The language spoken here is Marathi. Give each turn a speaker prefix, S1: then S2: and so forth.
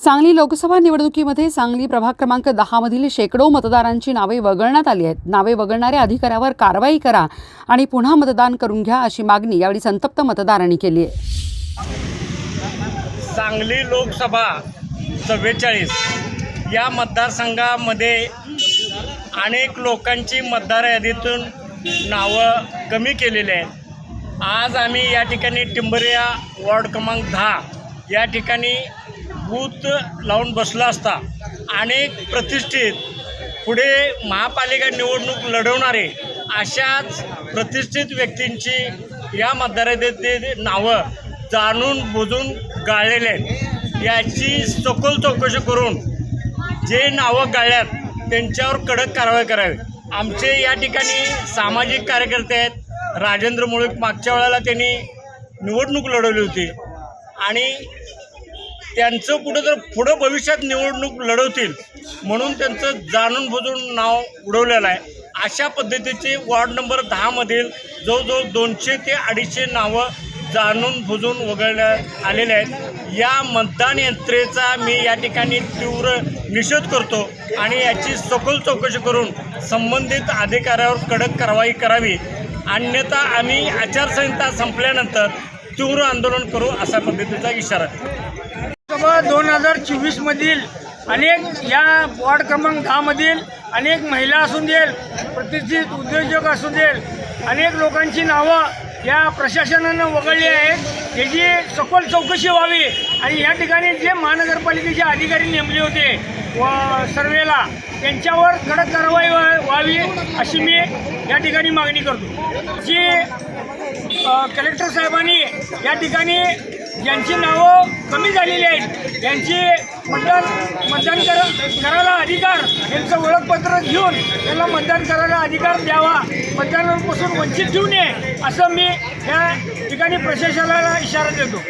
S1: सांगली लोकसभा निवडणुकीमध्ये सांगली प्रभाग क्रमांक दहामधील शेकडो मतदारांची नावे वगळण्यात आली आहेत. नावे वगळणाऱ्या अधिकाऱ्यावर कारवाई करा आणि पुन्हा मतदान करून घ्या अशी मागणी यावेळी संतप्त मतदारांनी केली आहे.
S2: सांगली लोकसभा चव्वेचाळीस या मतदारसंघामध्ये अनेक लोकांची मतदार यादीतून नावं कमी केलेली आहेत. आज आम्ही या ठिकाणी टिंबरिया वॉर्ड क्रमांक दहा या ठिकाणी बूथ लावून बसला असता. अनेक प्रतिष्ठित पुढे महापालिका निवडणूक लढवणारे अशाच प्रतिष्ठित व्यक्तींची या मतदाराचे नावं जाणून बुजून गाळलेले आहेत. याची सखोल चौकशी करून जे नावं गाळल्यात त्यांच्यावर कडक कारवाई करावी. आमचे या ठिकाणी सामाजिक कार्यकर्ते आहेत. राजेंद्र मुळीक मागच्या वेळेला त्यांनी निवडणूक लढवली होती. आणि त्यांचं कुठं जर पुढं भविष्यात निवडणूक लढवतील म्हणून त्यांचं जाणून बुजून नाव उडवलेलं आहे. अशा पद्धतीचे वॉर्ड नंबर दहामधील जवळजवळ दोनशे ते अडीचशे नावं जाणून बुजून वगळण्यात आलेले आहेत. या मतदान यंत्रेचा मी या ठिकाणी तीव्र निषेध करतो आणि याची सखोल चौकशी करून संबंधित अधिकाऱ्यावर कडक कारवाई करावी. अन्यथा आम्ही आचारसंहिता संपल्यानंतर तीव्र आंदोलन करू अशा पद्धतीचा इशारा.
S3: लोकसभा दोन हजार चोवीसमधील अनेक या वॉर्ड क्रमांक दहामधील अनेक महिला असू देल प्रतिष्ठित उद्योजक असू देल अनेक लोकांची नावं या प्रशासनानं वगळली आहेत. याची सखोल चौकशी व्हावी आणि या ठिकाणी जे महानगरपालिकेचे अधिकारी नेमले होते व सर्वेला त्यांच्यावर कडक कारवाई व्हा- व्हावी अशी मी या ठिकाणी मागणी करतो. जी कलेक्टर साहेबांनी या ठिकाणी ज्यांची नावं कमी झालेली आहेत यांची मतदान मतदान कर करायला अधिकार यांचं ओळखपत्र घेऊन त्यांना मतदान करायला अधिकार द्यावा मतदानापासून वंचित ठेवू नये असं मी या ठिकाणी प्रशासनाला इशारा देतो.